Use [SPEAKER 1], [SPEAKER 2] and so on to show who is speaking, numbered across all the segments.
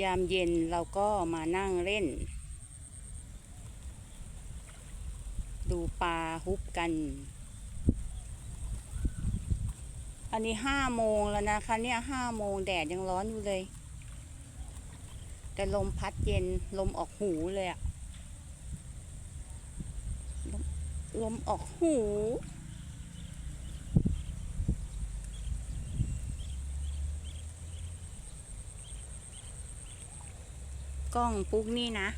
[SPEAKER 1] ยามเย็นเราก็มานั่งเล่น ดูปลาฮุบกัน อันนี้ห้าโมงแล้วนะคะเนี่ยห้าโมงแดดยังร้อนอยู่เลย แต่ลมพัดเย็นลมออกหูเลยอะลมลมออกหู กล้องปุ๊กนี่นะ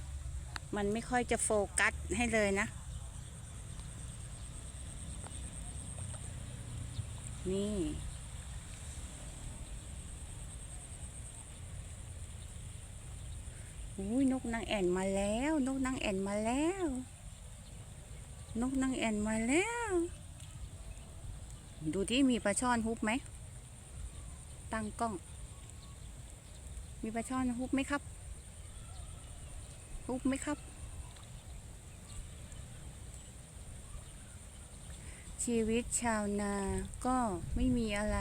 [SPEAKER 1] มันไม่ค่อยจะโฟกัสให้เลยนะ นี่ อุ้ยนกนางแอ่นมาแล้ว นกนางแอ่นมาแล้ว นกนางแอ่นมาแล้ว ดูที่มีปลาช่อนฮุบไหม ตั้งกล้อง มีปลาช่อนฮุบไหมครับ ฮุบไหมครับ ชีวิตชาวนาก็ไม่มีอะไร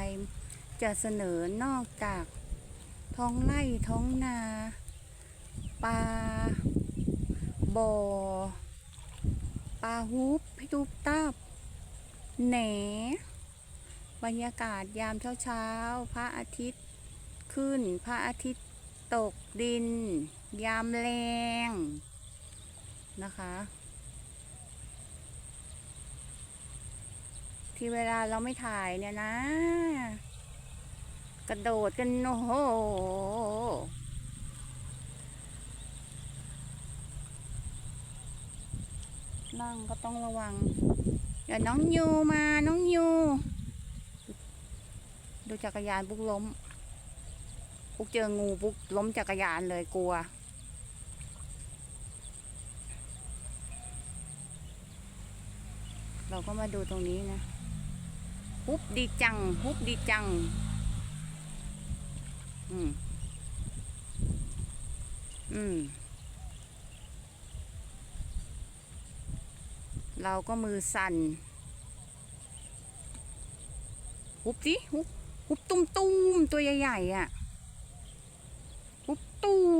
[SPEAKER 1] จะเสนอนอกจากท้องไร่ท้องนาปลาบ่อปลาฮุบพี่ตูบตับแหน บรรยากาศยามเช้าๆ พระอาทิตย์ขึ้นพระอาทิตย์ ตกดิน ยามแรงนะคะ ที่เวลาเราไม่ถ่ายเนี่ยนะ กระโดดกันโอ้โหนั่งก็ต้องระวัง เดี๋ยวน้องยูมาน้องยู ดูจักรยานปุ๊กล้ม ปุ๊กเจองูปุ๊กล้มจักรยานเลยกลัว เราก็มาดูตรงนี้นะฮุบดีจังฮุบดีจัง อืม อืม เราก็มือสั่นฮุบสิฮุบฮุบตุ้มตุ้มๆตัวใหญ่ๆอะ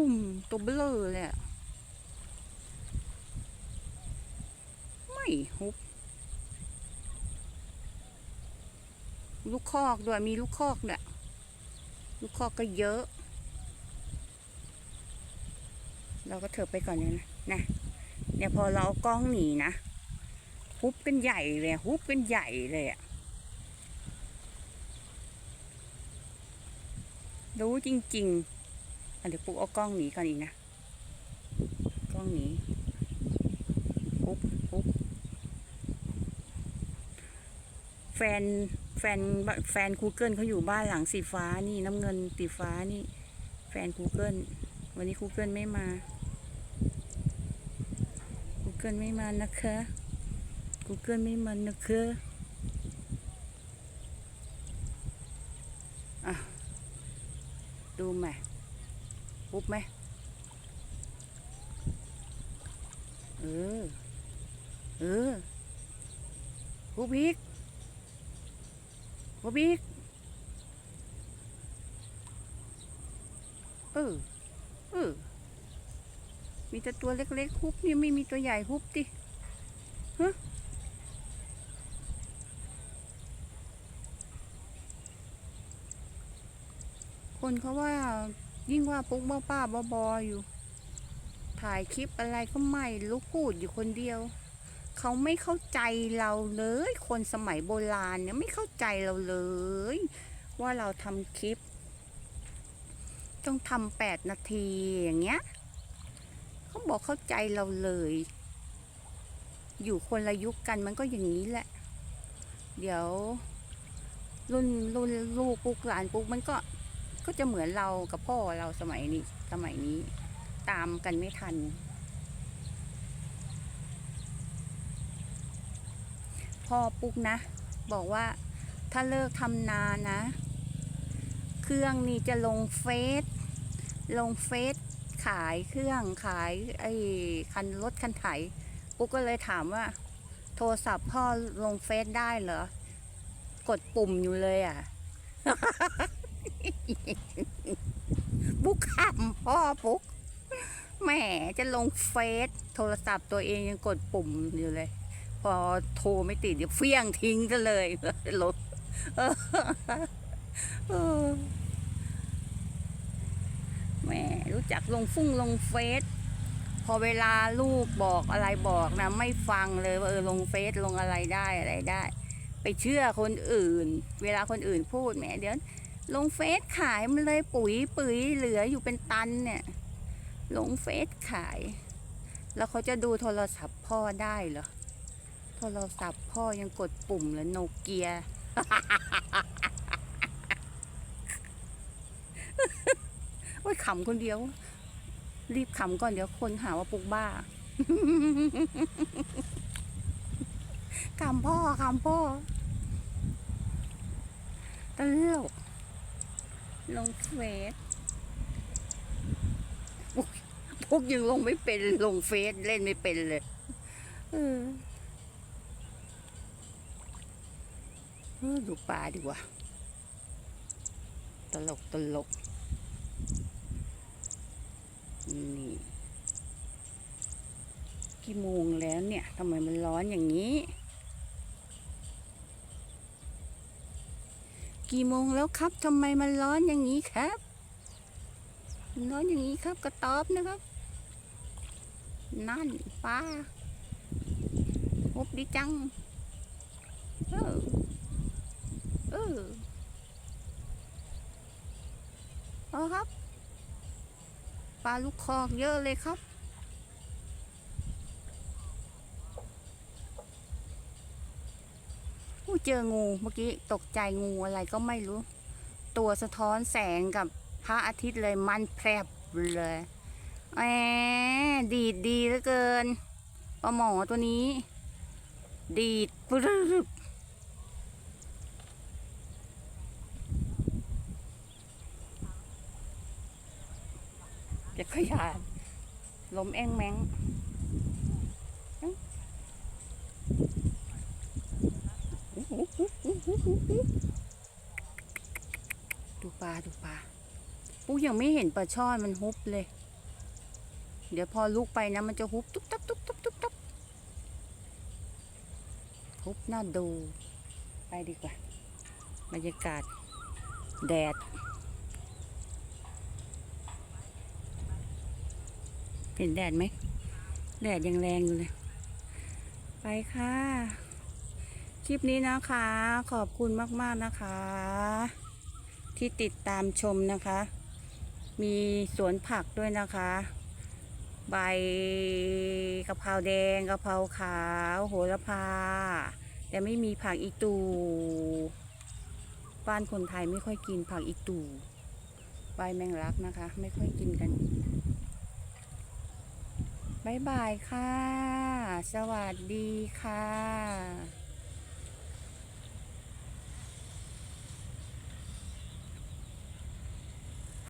[SPEAKER 1] ตุ้มตัวเบลอเลยอะไม่ฮุบ ลูกคอกด้วยมีลูกคอกเนี่ยลูกคอกก็เยอะ เราก็เถิบไปก่อนเนี่ยนะนะเดี๋ยวพอเราเอากล้องหนีนะฮุบกันใหญ่เลยฮุบกันใหญ่เลยอะรู้จริง ๆ เดี๋ยวปุ๊กเอากล้องหนีก่อนอีกนะ กล้องหนีฮุบฮุบแฟนแฟนแฟน Google เขาอยู่บ้านหลังสีฟ้านี่น้ำเงินสีฟ้านี่ แฟน Google วันนี้ Google ไม่มา Google ไม่มานะคะ Google ไม่มานะคะอะดูไหม ปุ๊บไหมเออ เออปุ๊บอีกบบิ๊กเออ เออ มีแต่ตัวเล็กๆฮุบนี่ไม่มีตัวใหญ่ฮุบดิฮะคนเขาว่า ยิ่งว่าปุ๊กบ้าป้าบอบออยู่ ถ่ายคลิปอะไรก็ไม่รู้พูดอยู่คนเดียว เขาไม่เข้าใจเราเลย คนสมัยโบราณเนี่ยไม่เข้าใจเราเลย ว่าเราทำคลิป ต้องทำแปดนาทีอย่างเงี้ยเขาบอกเข้าใจเราเลย อยู่คนละยุคกันมันก็อย่างนี้แหละ เดี๋ยว รุ่นรุ่นลูกปุ๊กหลานปุ๊กมันก็ ก็จะเหมือนเรากับพ่อเราสมัยนี้ สมัยนี้ ตามกันไม่ทัน พ่อปุ๊กนะ บอกว่าถ้าเลิกทำนานะ เครื่องนี่จะลงเฟซลงเฟซขายเครื่องขายไอ้คันรถคันไถปุ๊กก็เลยถามว่า โทรศัพท์พ่อลงเฟซได้เหรอ กดปุ่มอยู่เลยอะ ปุ๊กขำพ่อปุ๊กแหมจะลงเฟซโทรศัพท์ตัวเองยังกดปุ่มอยู่เลย พอโทรไม่ติดเดี๋ยวเฟี้ยงทิ้งซะเลยลบแหมรู้จักลงฟุ้งลงเฟซพอเวลาลูกบอกอะไรบอกนะไม่ฟังเลยว่าเออลงเฟซลงอะไรได้อะไรได้ ไปเชื่อคนอื่น เวลาคนอื่นพูดแหมเดี๋ยว ลงเฟซขายมันเลยปุ๋ยปุ๋ยเหลืออยู่เป็นตันเนี่ย ลงเฟซขาย แล้วเขาจะดูโทรศัพท์พ่อได้เหรอ โทรศัพท์พ่อยังกดปุ่มเลยโนเกียโอ้ยขำคนเดียว รีบขำก่อนเดี๋ยวคนหาว่าปุกบ้าขำพ่อขำพ่อตลก ลงเฟซปุ๊กปุ๊กยังลงไม่เป็นลงเฟซเล่นไม่เป็นเลยเออเออดูปลาดีกว่า ตลกตลก นี่ กี่โมงแล้วเนี่ยทำไมมันร้อนอย่างนี้ กี่โมงแล้วครับทำไมมันร้อนอย่างนี้ครับร้อนอย่างนี้ครับกระต๊อบนะครับ นั่นป้าพบดีจัง เออ เออเอาครับปลาลูกคอกเยอะเลยครับ เจองูเมื่อกี้ตกใจงูอะไรก็ไม่รู้ ตัวสะท้อนแสงกับพระอาทิตย์เลยมันแพรบเลยแหมดีดดีเหลือเกินปลาหมอตัวนี้ ดีดปรึบจะขยานลมแองแมง ดูปลาดูปลาปุ๊ยังไม่เห็นปลาช่อนมันฮุบเลย เดี๋ยวพอลุกไปนะมันจะฮุบตุ๊บตับตุ๊บตับตุ๊บตับฮุบน่าดู ไปดีกว่า บรรยากาศ แดด เห็นแดดไหม แดดยังแรงอยู่เลย ไปค่ะ คลิปนี้นะคะ ขอบคุณมากๆนะคะ ที่ติดตามชมนะคะ มีสวนผักด้วยนะคะ ใบกะเพราแดงกะเพราขาว โหระพา แต่ไม่มีผักอีตู บ้านคนไทยไม่ค่อยกินผักอีตูใบแมงลักนะคะ ไม่ค่อยกินกันบายบายค่ะ สวัสดีค่ะ